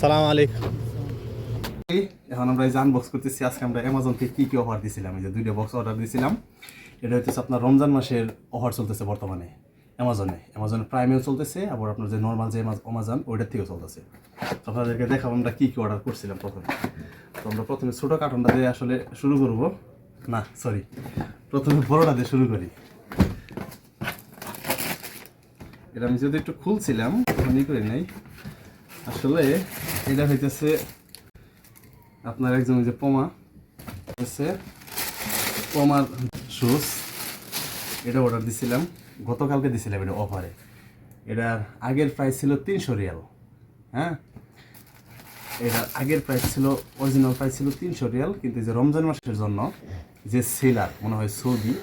সালাম আলাইকুম। এখন আমরা এই যে আনবক্স করতেছি। আজকে আমরা অ্যামাজন থেকে কি কি অফার দিছিলাম? এই যে দুইটা বক্স অর্ডার দিয়েছিলাম এটা হচ্ছে আপনার রমজান মাসের অফার চলতেছে বর্তমানে অ্যামাজনে অ্যামাজন প্রাইমেও চলতেছে, আবার আপনার যে নর্মাল যে অ্যামাজন ওইটার থেকেও চলতেছে। আপনাদেরকে দেখাবো আমরা কি কি অর্ডার করছিলাম প্রথমে। তো আমরা প্রথমে ছোটো কার্টনটা দিয়ে আসলে শুরু করব। না সরি প্রথমে বড়টা দিয়ে শুরু করি। এটা আমি যদি একটু খুলছিলাম, আমি করি নাই। আসলে এটা হইতেছে আপনার একজন যে পোমা হচ্ছে পোমার শুজ এটা অর্ডার দিছিলাম, গতকালকে দিছিলাম এটা অফারে এটার আগের প্রাইস ছিল তিনশো রিয়াল হ্যাঁ? এটার আগের প্রাইস ছিল অরিজিনাল প্রাইস ছিল তিনশো রিয়াল, কিন্তু যে রমজান মাসের জন্য যে সেলার মনে হয় সৌদি,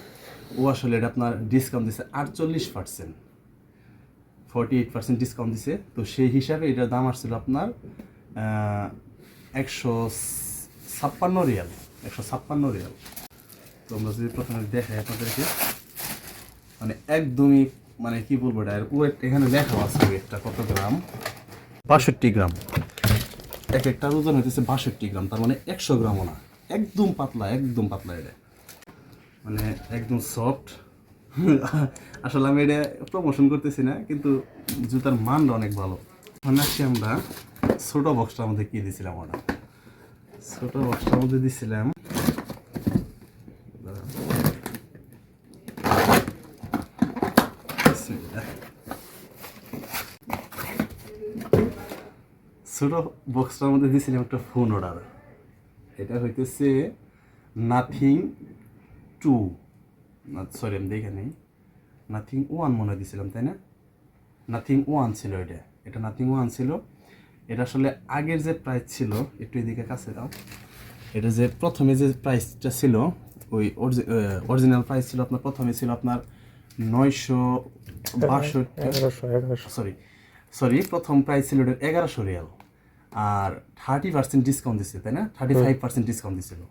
ও আসলে এটা আপনার ডিসকাউন্ট দিচ্ছে আটচল্লিশ percent forty eight percent discount দিছে। তো সেই হিসাবে এটার দাম আসছিল আপনার একশো ছাপ্পান্ন রিয়াল, একশো ছাপ্পান্ন রিয়াল। তো আমরা যদি প্রথমে দেখাই আপনাদেরকে মানে একদমই মানে কি বলব এটা ওয়েট এখানে লেখা আছে ওয়েটটা কত গ্রাম? বাষট্টি গ্রাম। এক একটা ওজন হইতেছে বাষট্টি গ্রাম, তার মানে একশো গ্রামও না। একদম পাতলা একদম পাতলা এটা। মানে একদম সফট আসলে আমি এটা প্রমোশন করতেছি না, কিন্তু জুতার মানটা অনেক ভালো। মানে আজকে আমরা ছোট বক্সটার মধ্যে কি দিছিলাম ওটা? ছোটো বক্সটার মধ্যে বিসমিল্লাহ। ছোট বক্সটার মধ্যে দিয়েছিলাম একটা ফোন অর্ডার এটা হইতেছে নাথিং টু সরি আমি দেখে নেই। নাথিং ওয়ান মনে দিয়েছিলাম তাই না? নাথিং ওয়ান ছিল এটা। এটা নাথিং ওয়ান ছিল। এটা আসলে আগের যে প্রাইস ছিল একটু এদিকে কাছে দাও। এটা যে প্রথমে যে প্রাইসটা ছিল ওই অরিজিনাল প্রাইস ছিল আপনার প্রথমে ছিল আপনার নয়শো বাষট্টি। সরি সরি প্রথম প্রাইস ছিল ওটার এগারোশো রিয়াল। আর থার্টি পার্সেন্ট ডিসকাউন্ট দিচ্ছে তাই না? থার্টি ফাইভ পার্সেন্ট ডিসকাউন্ট দিছিল।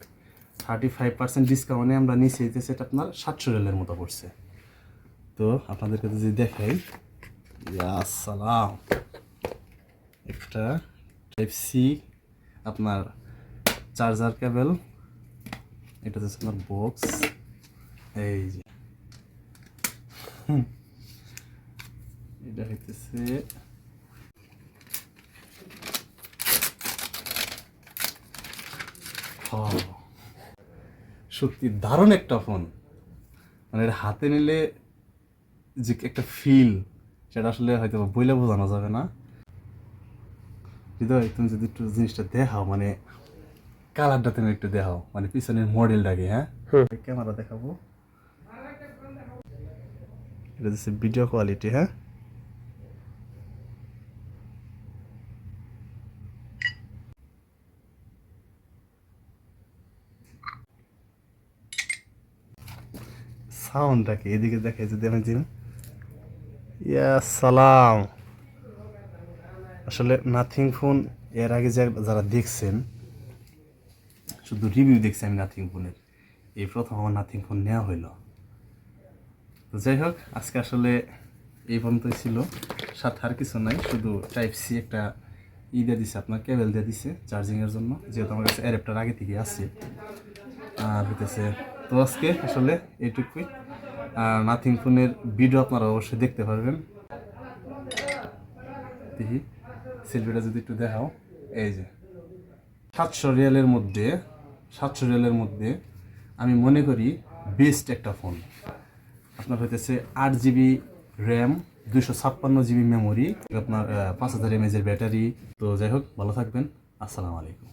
থার্টি ফাইভ পার্সেন্ট ডিসকাউন্টে আমরা নিচে দিতেছি এটা আপনার সাতশো রিয়ালের মতো পড়ছে। তো আপনাদেরকে যদি দেখাই সালাম। একটা টাইপ আপনার চার্জার কেবল এটা হচ্ছে আপনার বক্স এই যে। এটা হইতেছে ও, সত্যি দারুণ একটা ফোন মানে হাতে নিলে যে একটা ফিল সেটা আসলে হয়তো বইলে বোঝানো যাবে না। হৃদয় তুমি যদি একটু জিনিসটা দেখাও মানে কালারটা তুমি একটু দেখাও মানে পিছনের মডেলটাকে হ্যাঁ? ক্যামেরা দেখাবো। এটা হচ্ছে ভিডিও কোয়ালিটি হ্যাঁ? সাউন্ডটাকে, এদিকে দেখে যদি আমি দিন ইয়া সালাম। আসলে নাথিং ফোন এর আগে যারা দেখছেন, শুধু রিভিউ দেখছি আমি নাথিং ফোনের। এই প্রথম আমার নাথিং ফোন নেওয়া হইল। তো যাই হোক, আজকে আসলে এই পর্যন্তই ছিল। সাথে আর কিছু নাই, শুধু টাইপ সি একটা ই দিয়ে দিছে আপনার কেবেল দিয়ে দিছে চার্জিংয়ের জন্য। যেহেতু আমার কাছে অ্যাডাপ্টার আগে থেকে আছে। আর হইতেছে তো আজকে আসলে এইটুকুই। নাথিং ফোনের ভিডিও আপনারা অবশ্যই দেখতে পারবেন। দেখি সেলফিটা যদি একটু দেখাও। এই যে, সাতশো রিয়ালের মধ্যে, সাতশো রিয়ালের মধ্যে আমি মনে করি বেস্ট একটা ফোন আপনার হইতেছে আট জিবি র্যাম দুশো ছাপ্পান্ন জিবি মেমোরি আপনার পাঁচ হাজার এমএজের ব্যাটারি তো যাই হোক, ভালো থাকবেন। আসসালামু আলাইকুম।